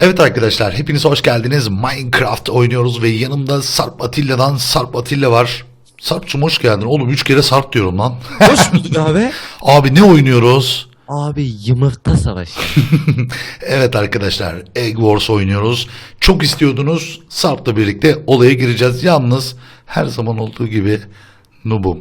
Evet arkadaşlar hepiniz hoş geldiniz. Minecraft oynuyoruz ve yanımda Sarp Atilla'dan Sarp Atilla var. Sarp'cum hoş geldin. Oğlum 3 kere Sarp diyorum lan. Hoş bulduk abi. Abi ne oynuyoruz? Abi yumurta savaşı. Evet arkadaşlar Egg Wars oynuyoruz. Çok istiyordunuz. Sarp'la birlikte olaya gireceğiz. Yalnız her zaman olduğu gibi noobum.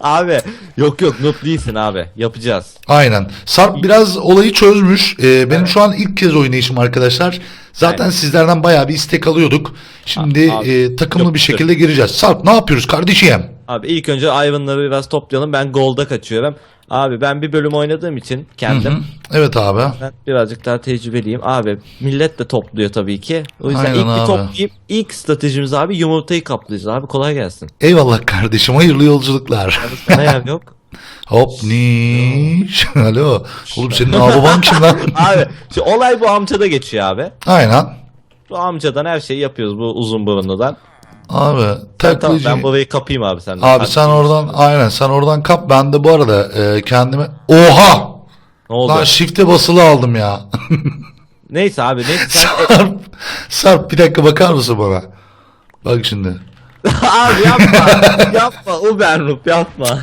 Abi yok yok noob değilsin abi. Yapacağız. Aynen. Sarp biraz olayı çözmüş. Ee, benim şu an ilk kez oynayışım arkadaşlar. Zaten Aynen. sizlerden bayağı bir istek alıyorduk. Şimdi Abi, e, takımlı bir yapıştır. şekilde gireceğiz. Sarp ne yapıyoruz kardeşim? Abi ilk önce Ivan'ları biraz toplayalım. Ben Gold'a kaçıyorum. Abi ben bir bölüm oynadığım için kendim Hı, Evet abi. ben birazcık daha tecrübeliyim. Abi millet de topluyor tabii ki. O yüzden Aynen ilk bir abi. toplayıp ilk stratejimiz abi yumurtayı kaplayacağız. Abi kolay gelsin. Eyvallah kardeşim hayırlı yolculuklar. Abi sana yer yok. Hop niş. Alo. Oğlum senin baban kim lan? Abi şu olay bu amcada geçiyor abi. Aynen. Bu amcadan her şeyi yapıyoruz bu uzun burunludan. Abi Ben, tamam, taklacı. ben burayı kapayım abi senden. Abi sen oradan aynen sen oradan kap. Ben de bu arada e, kendime... Oha! Ne oldu? Lan shift'e basılı aldım ya. Neyse abi neyse sen Sarp, Sarp bir dakika bakar mısın bana? Bak şimdi. Abi yapma. yapma. Uber Noob yapma.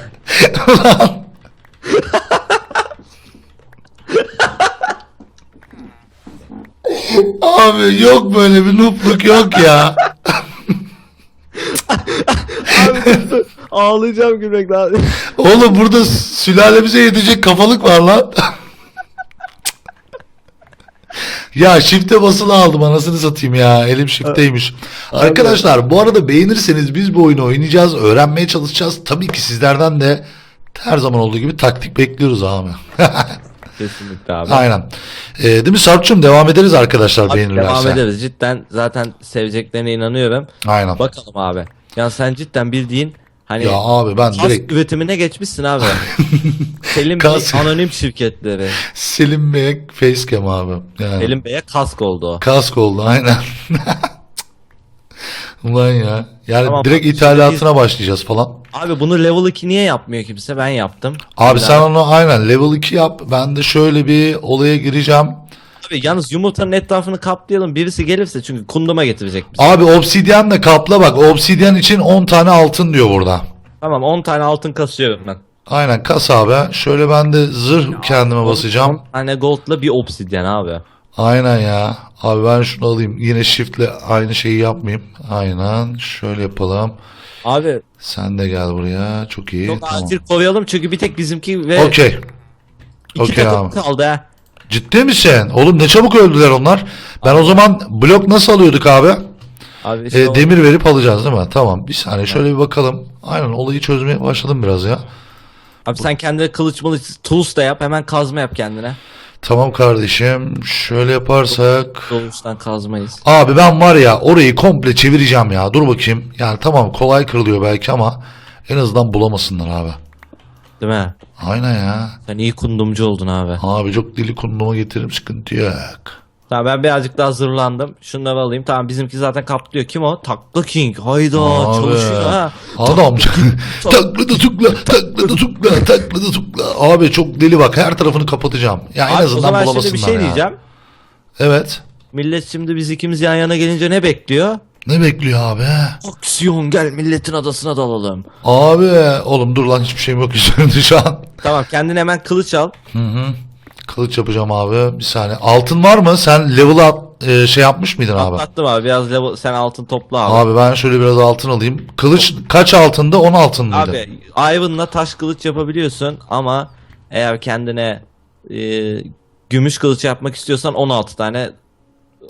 Abi yok böyle bir noobluk yok ya. Abi dur, ağlayacağım gülmekten. abi. Oğlum burada sülalemize yetecek kafalık var lan. ya shift'e basılı aldım anasını satayım ya. Elim shift'teymiş. Arkadaşlar bu arada beğenirseniz biz bu oyunu oynayacağız. Öğrenmeye çalışacağız. Tabii ki sizlerden de her zaman olduğu gibi taktik bekliyoruz abi. Kesinlikle abi. Aynen. Ee, değil mi Sarp'cığım? Devam ederiz arkadaşlar Abi beğenirlerse. devam ederiz. Cidden zaten seveceklerine inanıyorum. Aynen. Bakalım abi. Ya sen cidden bildiğin hani Ya abi ben direkt üretimine geçmişsin abi. Selim Bey anonim şirketleri. Selim Bey'e facecam abi. Yani. Selim Bey'e kask oldu. Kask oldu aynen. Ulan ya. Yani Tamam, direkt bak, ithalatına başlayacağız falan. Abi bunu level 2 niye yapmıyor kimse? Ben yaptım. Abi sen onu aynen level 2 yap. Ben de şöyle bir olaya gireceğim. Abi yalnız yumurtanın etrafını kaplayalım. Birisi gelirse çünkü kunduma getirecek bizi. Abi obsidyenle kapla bak. Obsidyen için 10 tane altın diyor burada. Tamam 10 tane altın kasıyorum ben. Aynen kas abi. Şöyle ben de zırh kendime basacağım. 10 tane goldla bir obsidyen abi. Aynen ya. Abi ben şunu alayım. Yine shiftle aynı şeyi yapmayayım. Aynen. Şöyle yapalım. Abi Sen de gel buraya. Çok iyi. çok tamam. acil koruyalım çünkü bir tek bizimki ve Okey. iki Okey takım abi. kaldı ha. Ciddi misin? Oğlum ne çabuk öldüler onlar. Ben o zaman blok nasıl alıyorduk abi? Abi işte E, o- demir verip alacağız değil mi? Tamam. Bir saniye şöyle bir bakalım. Aynen olayı çözmeye başladım biraz ya. Abi sen kendine kılıç mılıç tools da yap hemen kazma yap kendine. Tamam kardeşim. Şöyle yaparsak. Doğuştan kazmayız. Abi ben var ya orayı komple çevireceğim ya. Dur bakayım. Yani tamam kolay kırılıyor belki ama en azından bulamasınlar abi. Değil mi? Aynen ya. Sen iyi kundumcu oldun abi. Abi çok dili kunduma getiririm sıkıntı yok. Tamam ben birazcık daha hazırlandım. Şunları alayım. Tamam bizimki zaten kaplıyor. Kim o? Takla King. Hayda Abi. çalışıyor ha. Adam takla da tukla takla da tukla takla da tukla. Abi çok deli bak her tarafını kapatacağım. Ya en Abi, o azından zaman bulamasınlar şimdi bir şey ya. diyeceğim. Evet. Millet şimdi biz ikimiz yan yana gelince ne bekliyor? Ne bekliyor abi? Aksiyon gel milletin adasına dalalım. Abi oğlum dur lan hiçbir şeyim yok üzerimde şu an. Tamam kendine hemen kılıç al. Hı hı. Kılıç yapacağım abi. Bir saniye. Altın var mı? Sen level at, e, şey yapmış mıydın abi? Atlattım abi biraz level, sen altın topla abi. Abi ben şöyle biraz altın alayım. Kılıç kaç altında? 10 altın mıydı? Abi Ivan'la taş kılıç yapabiliyorsun ama eğer kendine e, gümüş kılıç yapmak istiyorsan 16 tane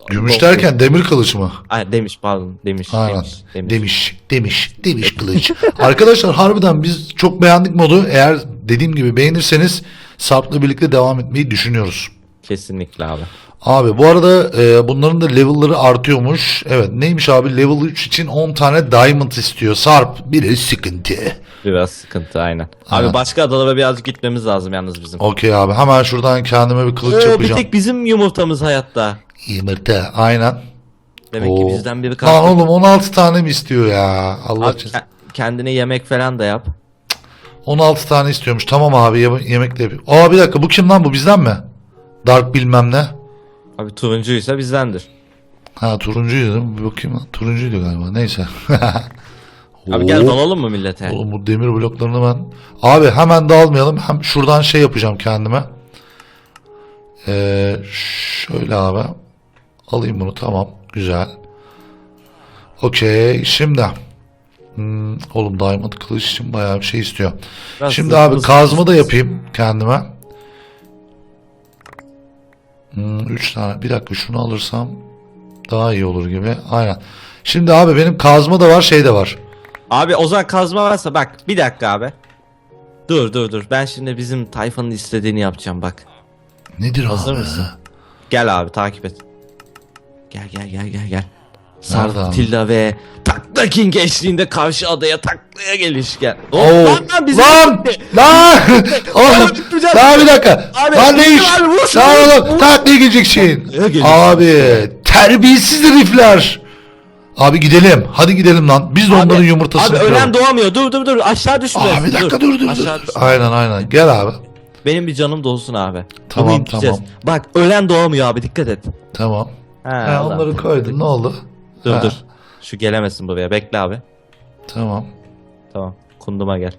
Gümüş Gold derken demir kılıç mı? Ay demiş pardon demiş Aynen. demiş, demiş. Demiş, demiş, demiş kılıç. Arkadaşlar harbiden biz çok beğendik modu. Eğer dediğim gibi beğenirseniz Sarp'la birlikte devam etmeyi düşünüyoruz. Kesinlikle abi. Abi bu arada e, bunların da level'ları artıyormuş. Evet neymiş abi level 3 için 10 tane diamond istiyor. Sarp bir sıkıntı. Biraz sıkıntı aynen. Aynen. Abi başka adalara birazcık gitmemiz lazım yalnız bizim. Okey abi hemen şuradan kendime bir kılıç Ee, bir yapacağım. tek bizim yumurtamız hayatta. Yumurta aynen. Demek Oo. ki bizden biri Lan kaldı. oğlum 16 tane mi istiyor ya? Allah Abi kendine yemek falan da yap. 16 tane istiyormuş. Tamam abi yeme- yemek de yapayım. Aa bir dakika bu kim lan bu bizden mi? Dark bilmem ne. Abi turuncuysa bizdendir. Ha turuncuydu değil mi? Bir bakayım lan. Turuncuydu galiba. Neyse. Abi gel Oo. dalalım mı millete? Oğlum bu demir bloklarını ben... Abi hemen dağılmayalım. Hem şuradan şey yapacağım kendime. Ee, şöyle abi. Alayım bunu tamam. Güzel. Okey. Şimdi. Hmm, oğlum diamond kılıç için bayağı bir şey istiyor. Biraz Şimdi hızlı abi hızlı kazma da yapayım kendime. Hmm, üç tane. Bir dakika şunu alırsam daha iyi olur gibi. Aynen. Şimdi abi benim kazma da var şey de var. Abi o zaman kazma varsa bak bir dakika abi. Dur dur dur ben şimdi bizim tayfanın istediğini yapacağım bak. Nedir Hazır abi? mısın? Gel abi takip et. Gel gel gel gel gel. Sarp Tilla ve Takla King eşliğinde karşı adaya taklaya geliş gel. Oo. Lan lan bizim Lan! Lan! Oğlum! Lan bir dakika. Abi, lan ne iş? abi, vur. Lan oğlum Vur. taklaya gideceksin. Geliyorsun? Abi terbiyesiz herifler. Abi gidelim. Hadi gidelim lan. Biz de onların yumurtasını Abi ölen doğamıyor. Dur dur dur aşağı düşme. Abi bir dakika dur dur dur. Aşağı düşme. Aynen aynen. Gel abi. Benim bir canım dolsun abi. Tamam, Bunu tamam. Bak ölen doğamıyor abi dikkat et. Tamam. Ha, Allah. onları koydun. Ne oldu? Dur Ha, dur. Şu gelemesin buraya bekle abi. Tamam. Tamam kunduma gel.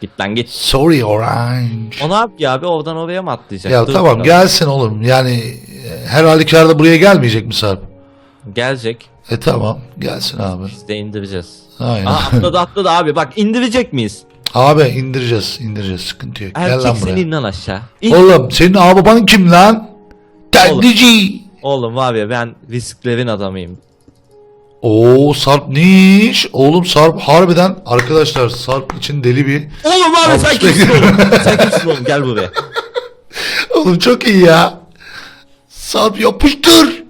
Git lan git. Sorry Orange. O ne yapıyor abi oradan oraya mı atlayacak? Ya Dur tamam bakalım. gelsin oğlum. Yani e, her halükarda buraya gelmeyecek mi Sarp? Gelecek. E tamam. Gelsin abi. Biz de indireceğiz. Aynen. Aa atladı atladı abi bak indirecek miyiz? Abi indireceğiz. indireceğiz. Sıkıntı yok. Gel lan Erkek buraya. in lan aşağı. İn. Oğlum senin ağababan kim lan? Tendici. Oğlum var ya ben risklerin adamıyım. Oo Sarp niş. Oğlum Sarp harbiden arkadaşlar Sarp için deli bir. Oğlum abi sen kimsin oğlum? sen kimsin oğlum gel buraya. Oğlum çok iyi ya. Sarp yapıştır.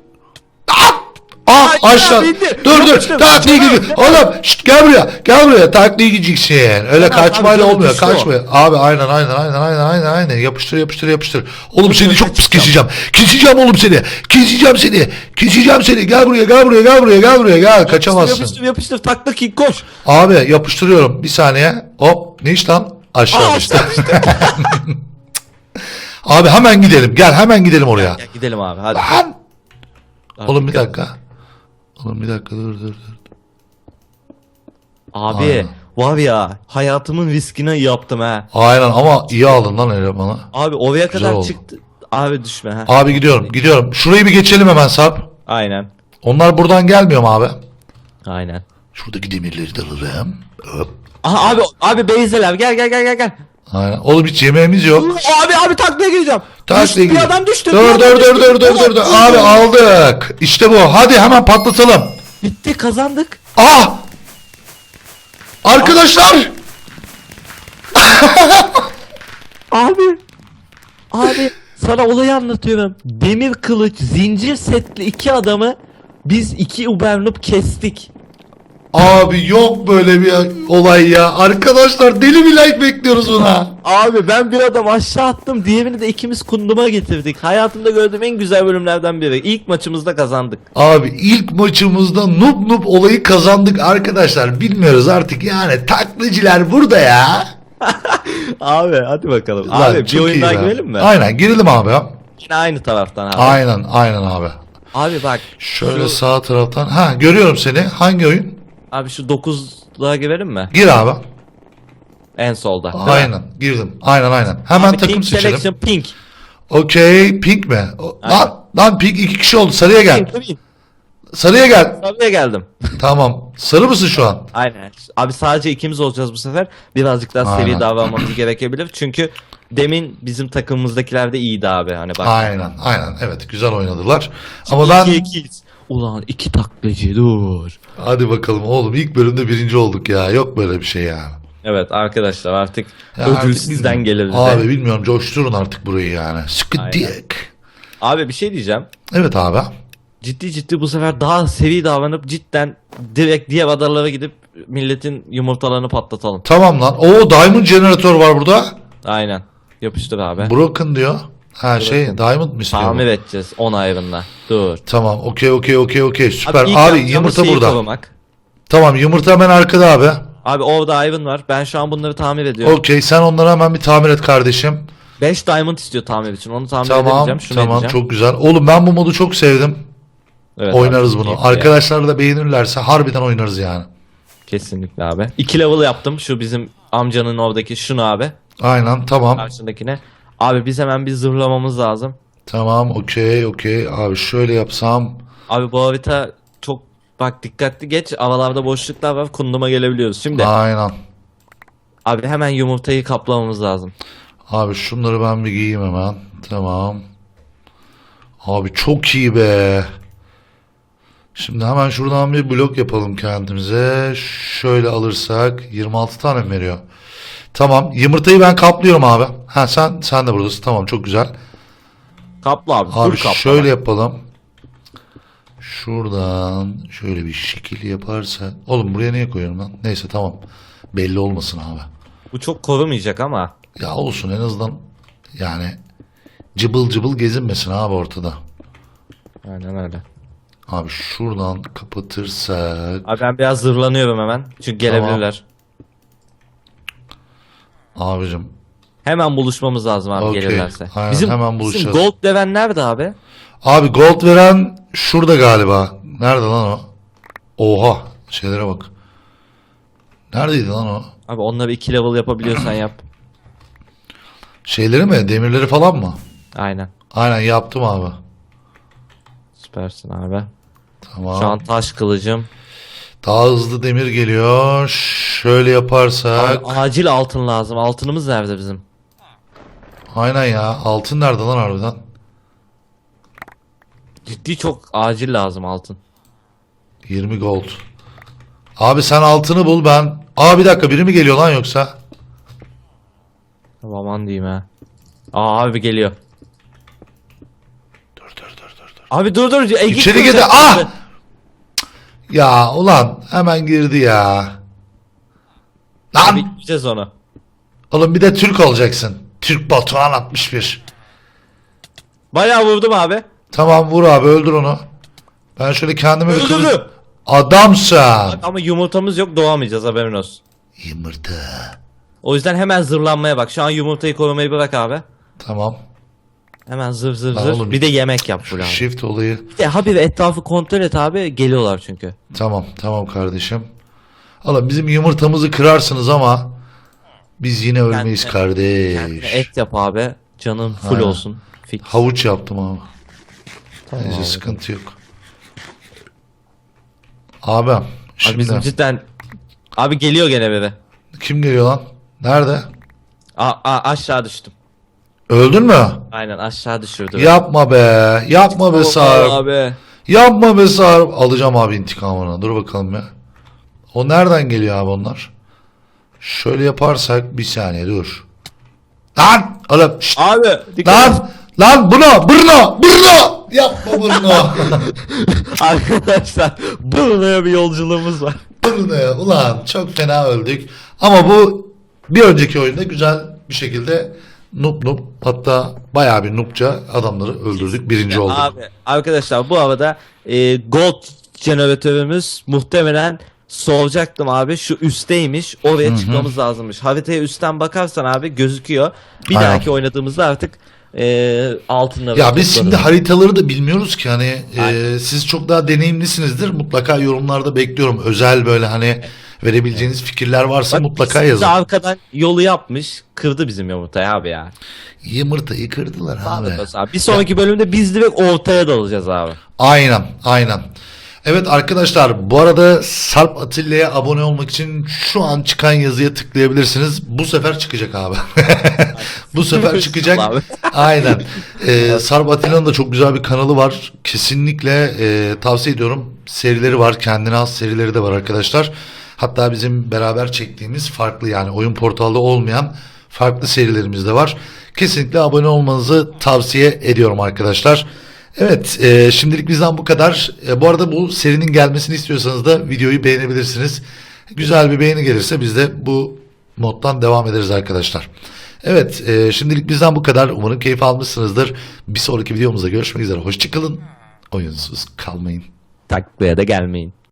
Ay, aşağı. Dur dur. Takliye gidiyor. Oğlum şşt, gel buraya. Gel buraya. Takliye gideceksin. Öyle kaçmayla abi, olmuyor. Kaçma. Abi aynen aynen aynen aynen aynen aynen. Yapıştır yapıştır yapıştır. Oğlum seni çok pis keseceğim. Keseceğim oğlum seni. Keseceğim seni. Keseceğim seni. Gel buraya gel buraya gel buraya gel buraya gel. Kaçamazsın. Yapıştır yapıştır takla king koş. Abi yapıştırıyorum. Bir saniye. Hop. Ne iş lan? Aşağı Aa, işte. Abi hemen gidelim. Gel hemen gidelim oraya. Gel gidelim abi hadi. Lan! Oğlum bir gel. dakika. Oğlum bir dakika dur dur dur. Abi Aynen. var ya hayatımın riskine yaptım ha. Aynen ama iyi aldın lan elemanı. Abi oraya Güzel kadar oldu. çıktı. Abi düşme ha. Abi gidiyorum gidiyorum. Şurayı bir geçelim hemen Sarp. Aynen. Onlar buradan gelmiyor mu abi? Aynen. Şuradaki demirleri de alırım. Hop. Aha abi abi Beyzeler gel gel gel gel gel. Aynen. Oğlum hiç yemeğimiz yok. Abi abi taklaya gireceğim. Taklaya Düştü, bir adam düştü. bir Dur adam dur dur düştü. dur dur dur dur. Abi aldık. İşte bu. Hadi hemen patlatalım. Bitti kazandık. Ah! Arkadaşlar! Abi. Abi sana olayı anlatıyorum. Demir kılıç, zincir setli iki adamı biz iki Ubernub kestik. Abi yok böyle bir olay ya. Arkadaşlar deli bir like bekliyoruz buna. Abi ben bir adam aşağı attım. Diğerini de ikimiz kunduma getirdik. Hayatımda gördüğüm en güzel bölümlerden biri. İlk maçımızda kazandık. Abi ilk maçımızda noob noob olayı kazandık arkadaşlar. Bilmiyoruz artık yani takliciler burada ya. Abi hadi bakalım. Lan abi bir oyun daha girelim mi? Aynen girelim abi. Yine aynı taraftan abi. Aynen aynen abi. Abi bak. Şöyle şu- sağ taraftan. Ha görüyorum seni. Hangi oyun? Abi şu 9'luğa girelim mi? Gir abi. En solda. Aynen girdim. Aynen aynen. Hemen Abi takım Pink seçelim. Selection Pink. Okey pink mi? O- Aynen. Lan, lan pink iki kişi oldu. Sarıya gel. Pink, Pink. Sarıya gel. Tabii geldim. Tamam. Sarı mısın şu an? Aynen. Abi sadece ikimiz olacağız bu sefer. Birazcık daha seri Aynen. davranmamız gerekebilir. Çünkü demin bizim takımımızdakiler de iyiydi abi. Hani bak. Aynen aynen. Evet güzel oynadılar. Ama ben İki, ikiyiz. Ulan iki taklacı dur. hadi bakalım oğlum ilk bölümde birinci olduk ya. Yok böyle bir şey ya. Evet arkadaşlar artık Ya ödül artık sizden bilmiyorum. gelir bize. Abi bilmiyorum coşturun artık burayı yani. Sıkı dik. Abi bir şey diyeceğim. Evet abi. Ciddi ciddi bu sefer daha seri davranıp cidden direkt diğer adalara gidip milletin yumurtalarını patlatalım. Tamam lan. Oo Diamond Generator var burada. Aynen. Yapıştır abi. Broken diyor. Ha şey Diamond mı istiyor? Tamir bu? edeceğiz 10 ayrınla. Dur. Tamam okey okey okey okey süper. Abi, yapacağımız yumurta burada. korumak. Tamam yumurta hemen arkada abi. Abi orada Ivan var. Ben şu an bunları tamir ediyorum. Okey sen onları hemen bir tamir et kardeşim. 5 diamond istiyor tamir için. Onu tamir Tamam edemeyeceğim. Şunu tamam edeceğim. çok güzel. Oğlum ben bu modu çok sevdim. Evet oynarız abi, bunu. Arkadaşlar da beğenirlerse harbiden oynarız yani. Kesinlikle abi. 2 level yaptım. Şu bizim amcanın oradaki şunu abi. Aynen tamam. Karşındakine. Abi biz hemen bir zırhlamamız lazım. Tamam okey okey. Abi şöyle yapsam. Abi bu harita çok bak dikkatli geç. Aralarda boşluklar var. Kunduma gelebiliyoruz. Şimdi Aynen. abi hemen yumurtayı kaplamamız lazım. Abi şunları ben bir giyeyim hemen. Tamam. Abi çok iyi be. Şimdi hemen şuradan bir blok yapalım kendimize. Şöyle alırsak 26 tane mi veriyor? Tamam. Yumurtayı ben kaplıyorum abi. Ha sen sen de buradasın. Tamam çok güzel. Kapla abi. Abi kapla. şöyle yapalım. Şuradan şöyle bir şekil yaparsa. Oğlum buraya niye koyuyorum lan? Neyse tamam. Belli olmasın abi. Bu çok korumayacak ama. Ya olsun en azından yani cıbıl cıbıl gezinmesin abi ortada. Aynen öyle. Abi şuradan kapatırsak Abi ben biraz zırhlanıyorum hemen. Çünkü gelebilirler. Abicim Hemen buluşmamız lazım abi Okey, gelirlerse. aynen, bizim, hemen bizim buluşacağız. gold level nerede abi? abi gold veren şurada galiba. Nerede lan o? Oha şeylere bak. Neredeydi lan o? Abi onları 2 level yapabiliyorsan yap. Şeyleri mi? Demirleri falan mı? Aynen. Aynen yaptım abi. Süpersin abi. Tamam. Şu an taş kılıcım. Daha hızlı demir geliyor. Şöyle yaparsak. Abi, acil altın lazım. Altınımız nerede bizim? Aynen ya. Altın nerede lan harbiden? Ciddi çok acil lazım altın. 20 gold. Abi sen altını bul ben. Aa bir dakika biri mi geliyor lan yoksa? Aman diyeyim ha. Aa abi geliyor. Dur dur dur dur. dur. Abi dur dur. E, git İçeri sen- Ah! Ya ulan hemen girdi ya. Lan gideceğiz onu. oğlum bir de Türk olacaksın. Türk Batuhan 61. Bayağı vurdum abi. Tamam vur abi öldür onu. Ben şöyle kendime bir kılıç... Adamsın. Ama yumurtamız yok doğamayacağız haberin olsun. Yumurta. O yüzden hemen zırlanmaya bak. Şu an yumurtayı korumayı bırak abi. Tamam. Hemen zır zır Lan zır. oğlum, bir de yemek yap abi. Shift olayı. Bir de habire etrafı kontrol et abi. Geliyorlar çünkü. Tamam tamam kardeşim. Oğlum bizim yumurtamızı kırarsınız ama biz yine ölmeyiz Kendine- kardeş. Kendine et yap abi. Canın full Aynen. olsun. Fix. Havuç yaptım abi. Tamam Neyse abi. sıkıntı yok. Abi Abi şimdi bizim cidden... Abi geliyor gene bebe. kim geliyor lan? Nerede? A, a, aşağı düştüm. Öldün mü? Aynen aşağı düşürdü. Yapma be. Yapma be Sarp. Abi. Yapma be Sarp. Alacağım abi intikamını. Dur bakalım ya. O nereden geliyor abi onlar? Şöyle yaparsak bir saniye dur. Lan! Oğlum şşt, Abi. Dikkat. Lan! Lan Bruno! Bruno! Bruno! Yapma Bruno! Arkadaşlar buraya bir yolculuğumuz var. Bruno ya. Ulan çok fena öldük. Ama bu bir önceki oyunda güzel bir şekilde noob noob hatta bayağı bir noobça adamları öldürdük. Birinci olduk. Abi arkadaşlar bu arada e, gold jeneratörümüz muhtemelen soracaktım abi şu üstteymiş oraya çıkmamız lazımmış. Haritaya üstten bakarsan abi gözüküyor. Bir Aynen. dahaki oynadığımızda artık e, altınları Ya biz şimdi haritaları da bilmiyoruz ki hani e, siz çok daha deneyimlisinizdir. Mutlaka yorumlarda bekliyorum. Özel böyle hani verebileceğiniz fikirler varsa Bak, mutlaka yazın. arkadan yolu yapmış kırdı bizim yumurtayı abi ya. Yumurtayı kırdılar abi. Abi. Bir sonraki bölümde biz direkt ortaya dalacağız abi. Aynen, aynen. Evet arkadaşlar bu arada Sarp Atilla'ya abone olmak için şu an çıkan yazıya tıklayabilirsiniz. Bu sefer çıkacak abi. bu sefer çıkacak. Aynen. Ee, Sarp Atilla'nın da çok güzel bir kanalı var. Kesinlikle e, tavsiye ediyorum. Serileri var. Kendine has serileri de var arkadaşlar. Hatta bizim beraber çektiğimiz farklı yani oyun portalda olmayan farklı serilerimiz de var. Kesinlikle abone olmanızı tavsiye ediyorum arkadaşlar. Evet e, şimdilik bizden bu kadar. E, bu arada bu serinin gelmesini istiyorsanız da videoyu beğenebilirsiniz. Güzel bir beğeni gelirse biz de bu moddan devam ederiz arkadaşlar. Evet e, şimdilik bizden bu kadar. Umarım keyif almışsınızdır. Bir sonraki videomuzda görüşmek üzere. Hoşçakalın. Oyunsuz kalmayın. Taklaya da gelmeyin.